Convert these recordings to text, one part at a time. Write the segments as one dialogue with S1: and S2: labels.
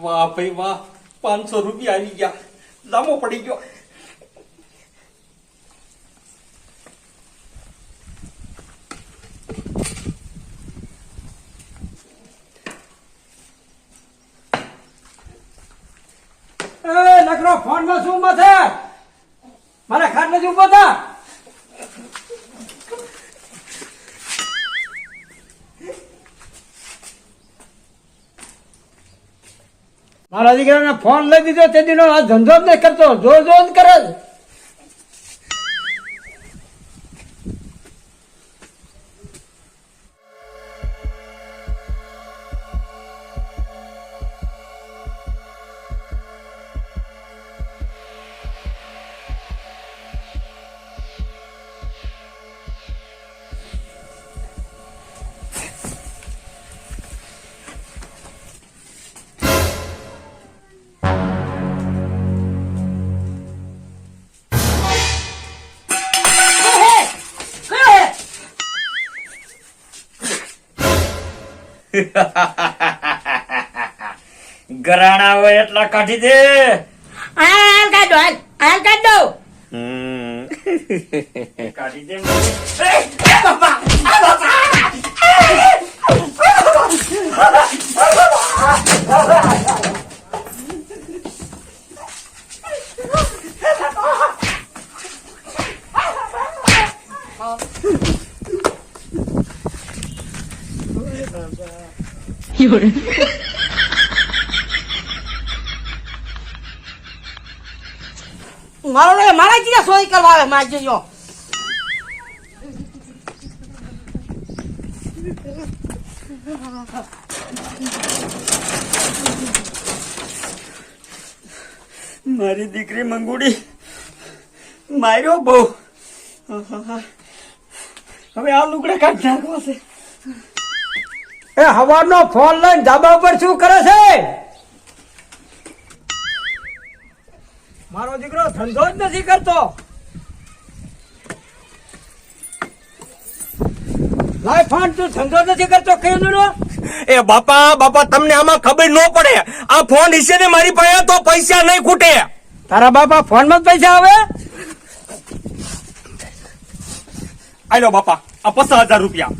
S1: વાહ ભાઈ વાહ, પાંચસો રૂપિયા આવી ગયા. લાંબો પડી ગયો.
S2: લખરો ફોનમાં શું છે? મારા ખાટ નથી ઊભો થા મારા દીકરાને ફોન લઈ દીધો, તે દીનો આ ધંધો જ નહીં કરતો જો જો કરે છે.
S1: ગરાણા હોય એટલા કાઢી દે.
S3: હાલ કાઢો હાલ હાલ કાઢો
S1: કાઢી દે
S3: મારો ને મારા જીરા સોય કરવા આવે, માર જોજો.
S1: મારી દીકરી મંગુડી માર્યો બહુ. હવે આ લુગડા કાઢ નાખવા છે.
S2: એ હવાનો ફોન લઈને ધાબા ઉપર શું કરે છે? મારો દીકરો ધંધો જ નથી કરતો. લાય ફોન તું ધંધો નથી કરતો નો
S1: એ બાપા બાપા તમને આમાં ખબર ન પડે. આ ફોન હિસે ને મારી પાસે તો પૈસા નહીં ખૂટે.
S2: તારા બાપા ફોનમાં પૈસા આવે?
S1: આલો બાપા આ પચાસ હજાર રૂપિયા.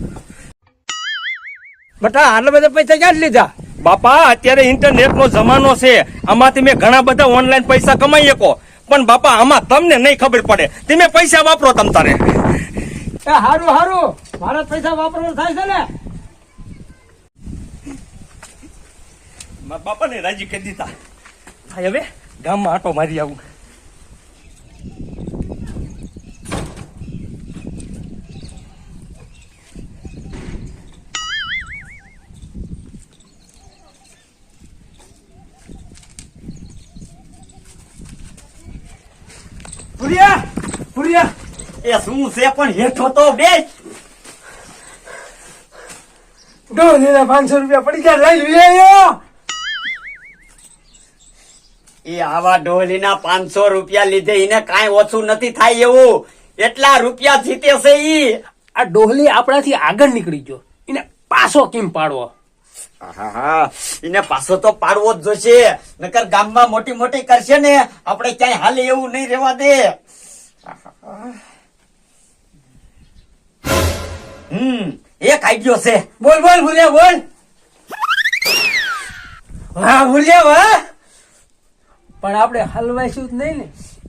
S2: બટા આટલા બધા પૈસા ક્યાં લીધા?
S1: બાપા અત્યારે ઇન્ટરનેટ નો જમાનો છે. આમાંથી મેં ઘણા બધા ઓનલાઈન પૈસા કમાઈ શકો. પણ બાપા આમાં તમને નહીં ખબર પડે. તમે પૈસા વાપરો તમ તારે.
S2: હારું હારું. મારા પૈસા વાપરવાનું થાય છે ને?
S1: મારા બાપાને રાજી કરી દીધા. હવે ગામમાં આટો મારી આવું.
S2: પુરિયા પુરિયા
S1: એ શું છે પણ હેઠો તો બે
S2: ડોલીના પાંચસો રૂપિયા પડી ગયા લઈ લઈએ
S4: એ આવા ડોલીના પાંચસો રૂપિયા લીધે એને કાંઈ ઓછું નથી થાય એવું. એટલા રૂપિયા જીતે છે ઈ.
S5: આ ડોહલી આપણાથી આગળ નીકળી ગયો. એને પાછો કેમ પાડવો?
S4: એને પાછો તો પાડવો જ જોશે. નકર ગામમાં મોટી મોટી કરશે ને આપણે ક્યાંય હાલે એવું નહીં રહેવા દે. હમ એક આઈડિયો છે.
S2: બોલ બોલ ભૂલ્યા બોલ. હા ભૂલ્યા વાહ પણ આપણે હલવાઈશું જ નહીં ને.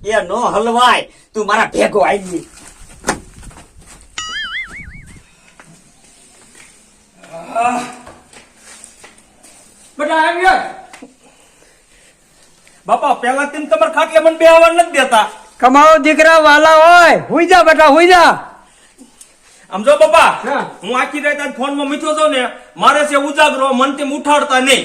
S4: એ નો હલવાય. તું મારા ભેગો આવી
S1: બાપા પેલા તેમ તમારે ખાટલે મને બે આવવા નથી દેતા.
S2: કમાવો દીકરા વાલા હોય. હુઈ જા બેટા હુઈ જા.
S1: આમ જો બાપા
S2: હું.
S1: આખી રાત ફોન ફોનમાં મીઠો છું ને મારે છે ઉજાગરો મન તેમ ઉઠાડતા નહીં.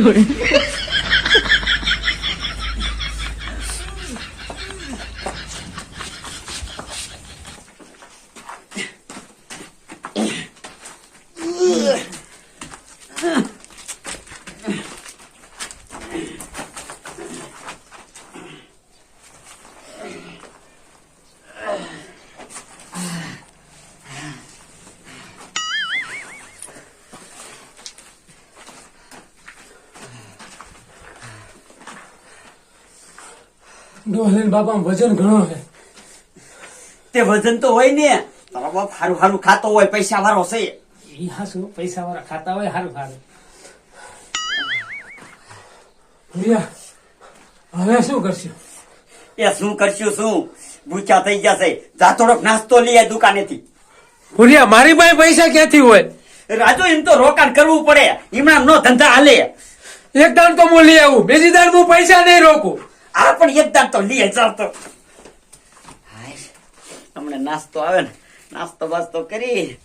S2: હો
S5: ડોહલીન બાપા વજન ઘણો છે.
S4: તે વજન તો હોય ને તારો બાપ હારું હારું ખાતો હોય પૈસા વાળો છે.
S5: ઈ હાસુ પૈસા વાળા ખાતા હોય સારું સારું ભૂરિયા હવે શું કરશું?
S4: એ શું કરશું શું? ભૂચા થઈ ગયા છે. જા થોડોક નાસ્તો લઈ આય દુકાનેથી.
S5: ભૂરિયા મારી પાસે પૈસા ક્યાંથી હોય?
S4: રાજુ એમ તો રોકાણ કરવું પડે. હમણાં નો ધંધા હાલે.
S5: એક દાણ તો હું લઈ આવું બીજી દાણ હું પૈસા નહીં રોકું.
S4: આ પણ એક તો લઈ ચાલતો તો. હમણાં નાસ્તો આવે ને. નાસ્તો બાસ્તો કરી.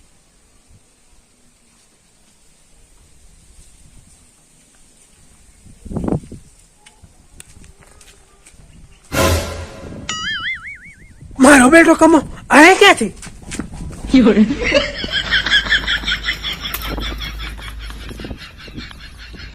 S5: મારો બેટો કમો આયા ક્યાંથી?